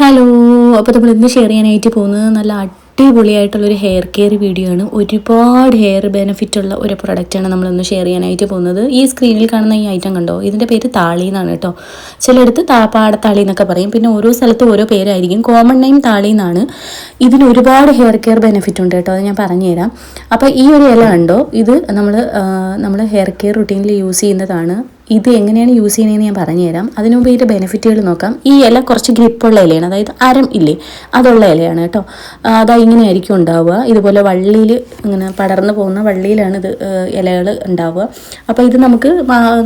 Hello അപ്പോൾ നമ്മൾ ഇന്ന് ഷെയർ ചെയ്യാനായിട്ട് പോകുന്നത് നല്ല അടിപൊളിയായിട്ടുള്ളൊരു ഹെയർ കെയർ വീഡിയോ ആണ്. ഒരുപാട് ഹെയർ ബെനിഫിറ്റ് ഉള്ള ഒരു പ്രൊഡക്റ്റാണ് നമ്മളിന്ന് ഷെയർ ചെയ്യാനായിട്ട് പോകുന്നത്. ഈ സ്ക്രീനിൽ കാണുന്ന ഈ ഐറ്റം കണ്ടോ? ഇതിന്റെ പേര് താളി എന്നാണ് കേട്ടോ. ചിലയിടത്ത് താപ്പാടത്താളി എന്നൊക്കെ പറയും. പിന്നെ ഓരോ സ്ഥലത്തും ഓരോ പേരായിരിക്കും. കോമൺ നെയിം താളി എന്നാണ്. ഇതിന് ഒരുപാട് ഹെയർ കെയർ ബെനിഫിറ്റ് ഉണ്ട് കേട്ടോ. അത് ഞാൻ പറഞ്ഞുതരാം. അപ്പോൾ ഈ ഒരു ഇല കണ്ടോ? ഇത് നമ്മൾ നമ്മൾ ഹെയർ കെയർ റുട്ടീനിൽ യൂസ് ചെയ്യുന്നതാണ്. ഇത് എങ്ങനെയാണ് യൂസ് ചെയ്യുന്നതെന്ന് ഞാൻ പറഞ്ഞുതരാം. അതിനു മുമ്പ് ഇതിന്റെ ബെനിഫിറ്റുകൾ നോക്കാം. ഈ ഇല കുറച്ച് ഗ്രിപ്പുള്ള ഇലയാണ്. അതായത് അരം ഇല്ലേ? അതുള്ള ഇലയാണ് കേട്ടോ. അതാ ഇങ്ങനെയായിരിക്കും ഉണ്ടാവുക. ഇതുപോലെ വള്ളിയിൽ ഇങ്ങനെ പടർന്നു പോകുന്ന വള്ളിയിലാണ് ഇത് ഇലകൾ ഉണ്ടാവുക. അപ്പോൾ ഇത് നമുക്ക്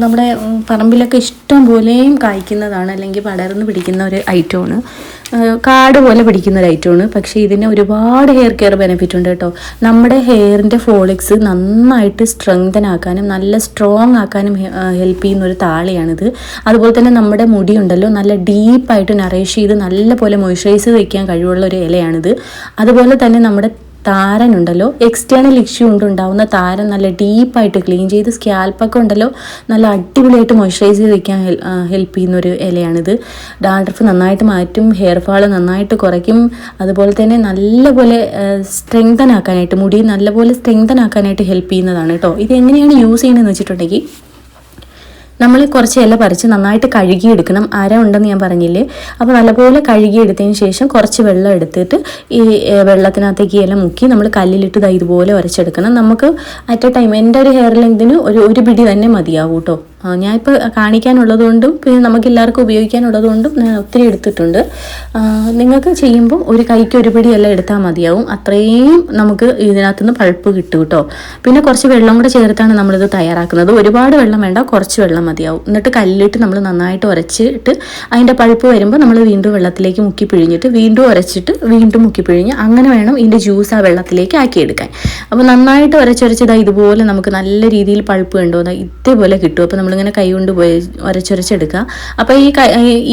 നമ്മുടെ പറമ്പിലൊക്കെ ഇഷ്ടം പോലെയും കായ്ക്കുന്നതാണ് അല്ലെങ്കിൽ പടർന്ന് പിടിക്കുന്ന ഒരു ഐറ്റമാണ് കാട് പോലെ പിടിക്കുന്ന ഒരു ഐറ്റമാണ് പക്ഷേ ഇതിന് ഒരുപാട് ഹെയർ കെയർ ബെനിഫിറ്റ് ഉണ്ട് കേട്ടോ. നമ്മുടെ ഹെയറിന്റെ ഫോളിക്സ് നന്നായിട്ട് സ്ട്രെങ്തൻ ആക്കാനും നല്ല സ്ട്രോങ് ആക്കാനും ഹെൽപ്പ് ചെയ്യുന്ന ഒരു താളിയാണിത്. അതുപോലെ തന്നെ നമ്മുടെ മുടി ഉണ്ടല്ലോ നല്ല ഡീപ്പായിട്ട് നറേഷ് ചെയ്ത് നല്ല പോലെ മോയ്സ്ചറൈസ് വയ്ക്കാൻ കഴിവുള്ള ഒരു ഇലയാണിത്. അതുപോലെ തന്നെ നമ്മുടെ താരൻ ഉണ്ടല്ലോ എക്സ്റ്റേണൽ ഇഷ്യൂ കൊണ്ട് ഉണ്ടാവുന്ന താരൻ നല്ല ഡീപ്പായിട്ട് ക്ലീൻ ചെയ്ത് സ്കാൽപ്പൊക്കെ ഉണ്ടല്ലോ. നല്ല അടിപൊളിയായിട്ട് മോയ്സ്ചറൈസ് ചെയ്ത് വയ്ക്കാൻ ഹെൽപ്പ് ചെയ്യുന്ന ഒരു ഇലയാണിത്. ഡാൻഡ്രഫ് നന്നായിട്ട് മാറ്റും ഹെയർ ഫാൾ നന്നായിട്ട് കുറയ്ക്കും. അതുപോലെ തന്നെ നല്ലപോലെ സ്ട്രെങ്തൻ ആക്കാനായിട്ട് മുടി നല്ലപോലെ സ്ട്രെങ്തൻ ആക്കാനായിട്ട് ഹെൽപ്പ് ചെയ്യുന്നതാണ് കേട്ടോ ഇത് എങ്ങനെയാണ് യൂസ് ചെയ്യുന്നതെന്ന് വെച്ചിട്ടുണ്ടെങ്കിൽ നമ്മൾ കുറച്ച് ഇല പറിച്ച് നന്നായിട്ട് കഴുകിയെടുക്കണം. അര ഉണ്ടെന്ന് ഞാൻ പറഞ്ഞില്ലേ? അപ്പോൾ നല്ലപോലെ കഴുകിയെടുത്തതിന് ശേഷം കുറച്ച് വെള്ളം എടുത്തിട്ട് ഈ വെള്ളത്തിനകത്തേക്ക് ഇല മുക്കി നമ്മൾ കല്ലിലിട്ട് ദാ ഇതുപോലെ ഉരച്ചെടുക്കണം നമുക്ക് അറ്റ് എ ടൈം എന്റെ ഒരു ഹെയർ ലെങ്തിന് ഒരു ഒരു പിടി തന്നെ മതിയാവും കേട്ടോ ഞാനിപ്പോൾ കാണിക്കാനുള്ളതുകൊണ്ടും പിന്നെ നമുക്ക് എല്ലാവർക്കും ഉപയോഗിക്കാനുള്ളതുകൊണ്ടും ഞാൻ ഒത്തിരി എടുത്തിട്ടുണ്ട്. നിങ്ങൾക്ക് ചെയ്യുമ്പോൾ ഒരു കൈക്ക് ഒരു പിടി എല്ലാം എടുത്താൽ മതിയാവും. അത്രയും നമുക്ക് ഇതിനകത്തുനിന്ന് പഴുപ്പ് കിട്ടും കേട്ടോ. പിന്നെ കുറച്ച് വെള്ളം കൂടെ ചേർത്താണ് നമ്മളിത് തയ്യാറാക്കുന്നത്. ഒരുപാട് വെള്ളം വേണ്ട കുറച്ച് വെള്ളം മതിയാവും. എന്നിട്ട് കല്ലിട്ട് നമ്മൾ നന്നായിട്ട് ഉരച്ചിട്ട് അതിന്റെ പഴുപ്പ് വരുമ്പോൾ നമ്മൾ വീണ്ടും വെള്ളത്തിലേക്ക് മുക്കി പിഴിഞ്ഞിട്ട് വീണ്ടും ഉരച്ചിട്ട് വീണ്ടും മുക്കി പിഴിഞ്ഞ് അങ്ങനെ വേണം ഇതിന്റെ ജ്യൂസ് ആ വെള്ളത്തിലേക്ക് ആക്കിയെടുക്കാൻ. അപ്പോൾ നന്നായിട്ട് ഉരച്ചുരച്ചതാ ഇതുപോലെ നമുക്ക് നല്ല രീതിയിൽ പഴുപ്പ് കണ്ടോ ഇതേപോലെ കിട്ടും. അപ്പോൾ നമ്മളിങ്ങനെ കൈ കൊണ്ട് പോയി ഉരച്ചുരച്ചെടുക്കുക അപ്പോൾ ഈ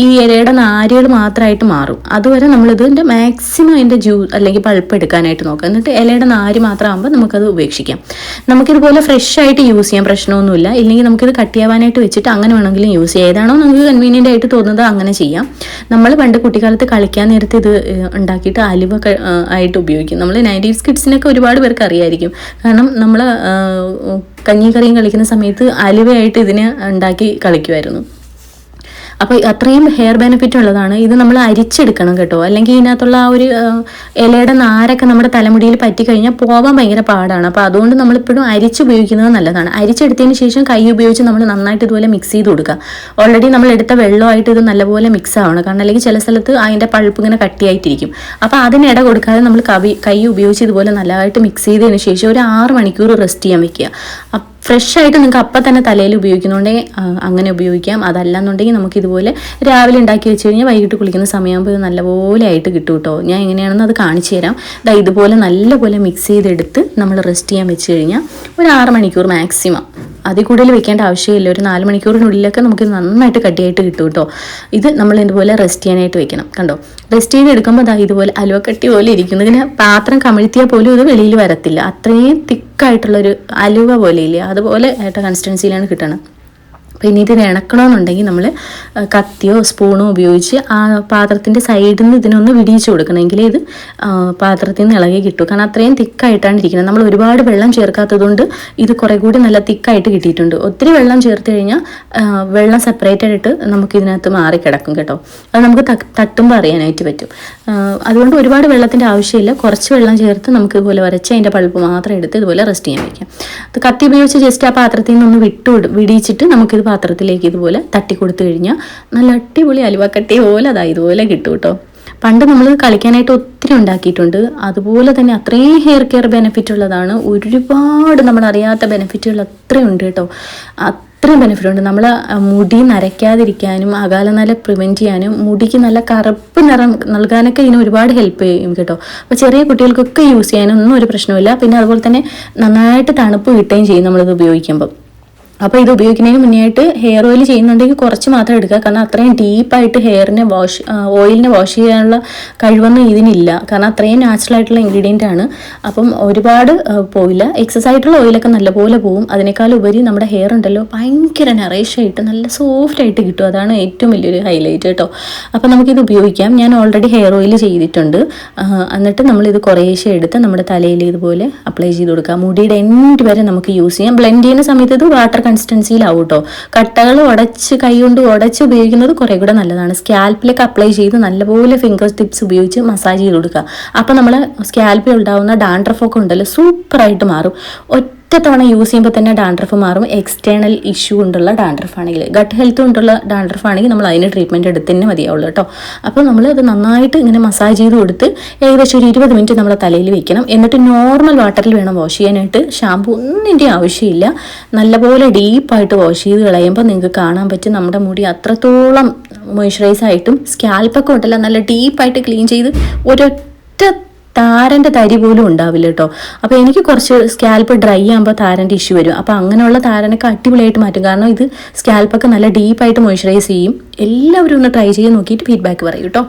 ഈ ഇലയുടെ നാരുകൾ മാത്രമായിട്ട് മാറും. അതുവരെ നമ്മൾ ഇതിന്റെ മാക്സിമം അതിന്റെ ജ്യൂസ് അല്ലെങ്കിൽ പഴുപ്പ് എടുക്കാനായിട്ട് നോക്കുക എന്നിട്ട് ഇലയുടെ നാര് മാത്രമാകുമ്പോൾ നമുക്കത് ഉപേക്ഷിക്കാം. നമുക്കിതുപോലെ ഫ്രഷ് ആയിട്ട് യൂസ് ചെയ്യാം പ്രശ്നമൊന്നുമില്ല. ഇല്ലെങ്കിൽ നമുക്കിത് കട്ടിയാവാനായിട്ട് വെച്ചിട്ട് അങ്ങനെ വേണമെങ്കിലും യൂസ് ചെയ്യാം. ഏതാണോ നമുക്ക് കൺവീനിയന്റ് ആയിട്ട് തോന്നുന്നത് അങ്ങനെ ചെയ്യാം. നമ്മൾ പണ്ട് കുട്ടിക്കാലത്ത് കളിക്കാൻ നേരത്തെ ഇത് ഉണ്ടാക്കിയിട്ട് അലുവ ആയിട്ട് ഉപയോഗിക്കും. നമ്മൾ നയന്റീസ് കിഡ്സിനൊക്കെ ഒരുപാട് പേർക്ക് അറിയായിരിക്കും കാരണം നമ്മൾ കഞ്ഞിക്കറിയും കളിക്കുന്ന സമയത്ത് അലുവയായിട്ട് ഇതിനെ ഉണ്ടാക്കി കളിക്കുമായിരുന്നു അപ്പോൾ അത്രയും ഹെയർ ബെനിഫിറ്റ് ഉള്ളതാണ്. ഇത് നമ്മൾ അരിച്ചെടുക്കണം കേട്ടോ. അല്ലെങ്കിൽ ഇതിനകത്തുള്ള ആ ഒരു ഇലയുടെ നാരൊക്കെ നമ്മുടെ തലമുടിയിൽ പറ്റിക്കഴിഞ്ഞാൽ പോവാൻ ഭയങ്കര പാടാണ്. അപ്പോൾ അതുകൊണ്ട് നമ്മൾ ഇപ്പോഴും അരിച്ച് ഉപയോഗിക്കുന്നത് നല്ലതാണ്. അരിച്ചെടുത്തതിന് ശേഷം കൈ ഉപയോഗിച്ച് നമ്മൾ നന്നായിട്ട് ഇതുപോലെ മിക്സ് ചെയ്ത് കൊടുക്കുക. ഓൾറെഡി നമ്മൾ എടുത്ത വെള്ളമായിട്ട് ഇത് നല്ലപോലെ മിക്സ് ആവണം. കാരണം അല്ലെങ്കിൽ ചില സ്ഥലത്ത് അതിന്റെ പഴുപ്പ് ഇങ്ങനെ കട്ടിയായിട്ടിരിക്കും. അപ്പോൾ അതിന് ഇട കൊടുക്കാതെ നമ്മൾ കവി കൈ ഉപയോഗിച്ച് ഇതുപോലെ നല്ലതായിട്ട് മിക്സ് ചെയ്തതിന് ശേഷം ഒരു ആറ് മണിക്കൂർ റെസ്റ്റ് ചെയ്യാൻ വെക്കുക. ഫ്രഷ് ആയിട്ട് നിങ്ങൾക്ക് അപ്പം തന്നെ തലയിൽ ഉപയോഗിക്കുന്നുണ്ടെങ്കിൽ അങ്ങനെ ഉപയോഗിക്കാം. അതല്ലാന്നുണ്ടെങ്കിൽ നമുക്ക് ഇതുപോലെ രാവിലെ ഉണ്ടാക്കി വെച്ച് കഴിഞ്ഞാൽ വൈകിട്ട് കുളിക്കുന്ന സമയമാകുമ്പോൾ ഇത് നല്ലപോലെ ആയിട്ട് കിട്ടും കേട്ടോ. ഞാൻ എങ്ങനെയാണെന്ന് അത് കാണിച്ചു തരാം. ദാ ഇതുപോലെ നല്ലപോലെ മിക്സ് ചെയ്തെടുത്ത് നമ്മൾ റെസ്റ്റ് ചെയ്യാൻ വെച്ച് കഴിഞ്ഞാൽ ഒരു ആറ് മണിക്കൂർ മാക്സിമം അതിൽ കൂടുതൽ വെക്കേണ്ട ആവശ്യമില്ല. ഒരു നാല് മണിക്കൂറിനുള്ളിലൊക്കെ നമുക്ക് നന്നായിട്ട് കട്ടിയായിട്ട് കിട്ടും കേട്ടോ. ഇത് നമ്മൾ ഇതുപോലെ റെസ്റ്റ് ചെയ്യാനായിട്ട് വെക്കണം. കണ്ടോ? റെസ്റ്റ് ചെയ്ത് എടുക്കുമ്പോൾ അതാ ഇതുപോലെ അലുവക്കട്ടി പോലെ ഇരിക്കുന്നു. ഇങ്ങനെ പാത്രം കമിഴ്ത്തിയാൽ പോലും ഇത് വെളിയിൽ വരത്തില്ല. അത്രയും തിക്കായിട്ടുള്ളൊരു അലുവ പോലെ ഇല്ലേ? അതുപോലെ ആയിട്ട് കൺസിസ്റ്റൻസിയിലാണ് കിട്ടണം ഇനി ഇതിന് ഇണക്കണമെന്നുണ്ടെങ്കിൽ നമ്മൾ കത്തിയോ സ്പൂണോ ഉപയോഗിച്ച് ആ പാത്രത്തിന്റെ സൈഡിൽ നിന്ന് ഇതിനൊന്ന് വിടിയിച്ച് കൊടുക്കണമെങ്കിൽ ഇത് പാത്രത്തിൽ നിന്ന് ഇളകി കിട്ടും. കാരണം അത്രയും തിക്കായിട്ടാണ് ഇരിക്കുന്നത്. നമ്മൾ ഒരുപാട് വെള്ളം ചേർക്കാത്തതുകൊണ്ട് ഇത് കുറേ കൂടി നല്ല തിക്കായിട്ട് കിട്ടിയിട്ടുണ്ട്. ഒത്തിരി വെള്ളം ചേർത്ത് കഴിഞ്ഞാൽ വെള്ളം സെപ്പറേറ്റ് ആയിട്ട് നമുക്ക് ഇതിനകത്ത് മാറിക്കിടക്കും കേട്ടോ. അത് നമുക്ക് തട്ടുമ്പോൾ അറിയാനായിട്ട് പറ്റും. അതുകൊണ്ട് ഒരുപാട് വെള്ളത്തിന്റെ ആവശ്യമില്ല. കുറച്ച് വെള്ളം ചേർത്ത് നമുക്ക് ഇതുപോലെ വരച്ച് അതിന്റെ പഴുപ്പ് മാത്രം എടുത്ത് ഇതുപോലെ റെസ്റ്റ് ചെയ്യാൻ വയ്ക്കാം കത്തി ഉപയോഗിച്ച് ജസ്റ്റ് ആ പാത്രത്തിൽ നിന്ന് ഒന്ന് വിട്ടു വിടിയിച്ചിട്ട് നമുക്കിത് പാത്രത്തിലേക്ക് ഇതുപോലെ തട്ടി കൊടുത്തു കഴിഞ്ഞാൽ നല്ല അടിപൊളി അലുവക്കട്ടി പോലെ അതാ ഇതുപോലെ കിട്ടും കേട്ടോ പണ്ട് നമ്മൾ കളിക്കാനായിട്ട് ഒത്തിരി ഉണ്ടാക്കിയിട്ടുണ്ട്. അതുപോലെ തന്നെ അത്രയും ഹെയർ കെയർ ബെനിഫിറ്റ് ഉള്ളതാണ്. ഒരുപാട് നമ്മൾ അറിയാത്ത ബെനിഫിറ്റുകൾ അത്രയും ഉണ്ട് കേട്ടോ അത്രയും ബെനിഫിറ്റ് ഉണ്ട്. നമ്മൾ മുടി നരയ്ക്കാതിരിക്കാനും അകാലനര പ്രിവെന്റ് ചെയ്യാനും മുടിക്ക് നല്ല കറുപ്പ് നിറം നൽകാനൊക്കെ ഇതിന് ഒരുപാട് ഹെൽപ്പ് ചെയ്യും കേട്ടോ അപ്പോൾ ചെറിയ കുട്ടികൾക്കൊക്കെ യൂസ് ചെയ്യാനൊന്നും ഒരു പ്രശ്നമില്ല പിന്നെ അതുപോലെ തന്നെ നന്നായിട്ട് തണുപ്പ് കിട്ടുകയും ചെയ്യും നമ്മളിത് ഉപയോഗിക്കുമ്പോൾ അപ്പോൾ ഇത് ഉപയോഗിക്കുന്നതിന് മുന്നേ ആയിട്ട് ഹെയർ ഓയിൽ ചെയ്യുന്നുണ്ടെങ്കിൽ കുറച്ച് മാത്രം എടുക്കുക. കാരണം അത്രയും ഡീപ്പായിട്ട് ഹെയറിനെ വാഷ് ഓയിലിനെ വാഷ് ചെയ്യാനുള്ള കഴിവൊന്നും ഇതിനില്ല. കാരണം അത്രയും നാച്ചുറൽ ആയിട്ടുള്ള ഇൻഗ്രീഡിയന്റ് ആണ്. അപ്പം ഒരുപാട് പോയില്ല എക്സസ് ആയിട്ടുള്ള ഓയിലൊക്കെ നല്ലപോലെ പോവും. അതിനേക്കാൾ ഉപരി നമ്മുടെ ഹെയർ ഉണ്ടല്ലോ ഭയങ്കര നറേഷ് ആയിട്ട് നല്ല സോഫ്റ്റ് ആയിട്ട് കിട്ടും. അതാണ് ഏറ്റവും വലിയൊരു ഹൈലൈറ്റ് കേട്ടോ. അപ്പോൾ നമുക്കിത് ഉപയോഗിക്കാം. ഞാൻ ഓൾറെഡി ഹെയർ ഓയിൽ ചെയ്തിട്ടുണ്ട്. എന്നിട്ട് നമ്മളിത് കുറേശ്ശെ എടുത്ത് നമ്മുടെ തലയിൽ ഇതുപോലെ അപ്ലൈ ചെയ്ത് കൊടുക്കുക മുടിയുടെ എൻഡ് വരെ നമുക്ക് യൂസ് ചെയ്യാം. ബ്ലെൻഡ് ചെയ്യുന്ന സമയത്ത് ഇത് വാട്ടർ കൺസിസ്റ്റൻസിയിലാവും കേട്ടോ കട്ടകൾ ഉടച്ച് കൈ കൊണ്ട് ഉടച്ച് ഉപയോഗിക്കുന്നത് കുറേ കൂടെ നല്ലതാണ്. സ്കാൽപ്പിലേക്ക് അപ്ലൈ ചെയ്ത് നല്ലപോലെ ഫിംഗർ ടിപ്സ് ഉപയോഗിച്ച് മസാജ് ചെയ്ത് കൊടുക്കുക. അപ്പോൾ നമ്മൾ സ്കാൽപ്പിൽ ഉണ്ടാവുന്ന ഡാൻഡ്രഫൊക്കെ ഉണ്ടല്ലോ സൂപ്പറായിട്ട് മാറും. തവണ യൂസ് ചെയ്യുമ്പോൾ തന്നെ ഡാൻഡ്രഫ് മാറും. എക്സ്റ്റേണൽ ഇഷ്യൂ കൊണ്ടുള്ള ഡാൻഡ്രഫ് ആണെങ്കിൽ ഗട്ട് ഹെൽത്ത് കൊണ്ടുള്ള ഡാൻഡ്രഫ് ആണെങ്കിൽ നമ്മൾ അതിന് ട്രീറ്റ്മെന്റ് എടുത്ത് തന്നെ മതിയാവുള്ളൂ കേട്ടോ. അപ്പോൾ നമ്മൾ അത് നന്നായിട്ട് ഇങ്ങനെ മസാജ് ചെയ്ത് കൊടുത്ത് ഏകദേശം ഒരു ഇരുപത് മിനിറ്റ് നമ്മൾ തലയിൽ വെക്കണം. എന്നിട്ട് നോർമൽ വാട്ടറിൽ വേണം വാഷ് ചെയ്യാനായിട്ട്. ഷാമ്പു ഒന്നിന്റെ ആവശ്യമില്ല. നല്ലപോലെ ഡീപ്പായിട്ട് വാഷ് ചെയ്ത് കളയുമ്പോൾ നിങ്ങൾക്ക് കാണാൻ പറ്റും. നമ്മുടെ മുടി അത്രത്തോളം മോയ്സ്ചറൈസ് ആയിട്ടും സ്കാൽപ്പൊക്കെ ഉണ്ടല്ലോ. നല്ല ഡീപ്പായിട്ട് ക്ലീൻ ചെയ്ത് ഒരൊറ്റ താരന്റെ തരി പോലും ഉണ്ടാവില്ല കേട്ടോ. അപ്പോൾ എനിക്ക് കുറച്ച് സ്കാൽപ്പ് ഡ്രൈ ആകുമ്പോൾ താരന്റെ ഇഷ്യൂ വരും. അപ്പോൾ അങ്ങനെയുള്ള താരനൊക്കെ അടിപൊളിയായിട്ട് മാറ്റും. കാരണം ഇത് സ്കാൽപ്പൊക്കെ നല്ല ഡീപ്പായിട്ട് മോയ്സ്ചറൈസ് ചെയ്യും. എല്ലാവരും ഒന്ന് ട്രൈ ചെയ്ത് നോക്കിയിട്ട് ഫീഡ്ബാക്ക് പറയൂ കേട്ടോ.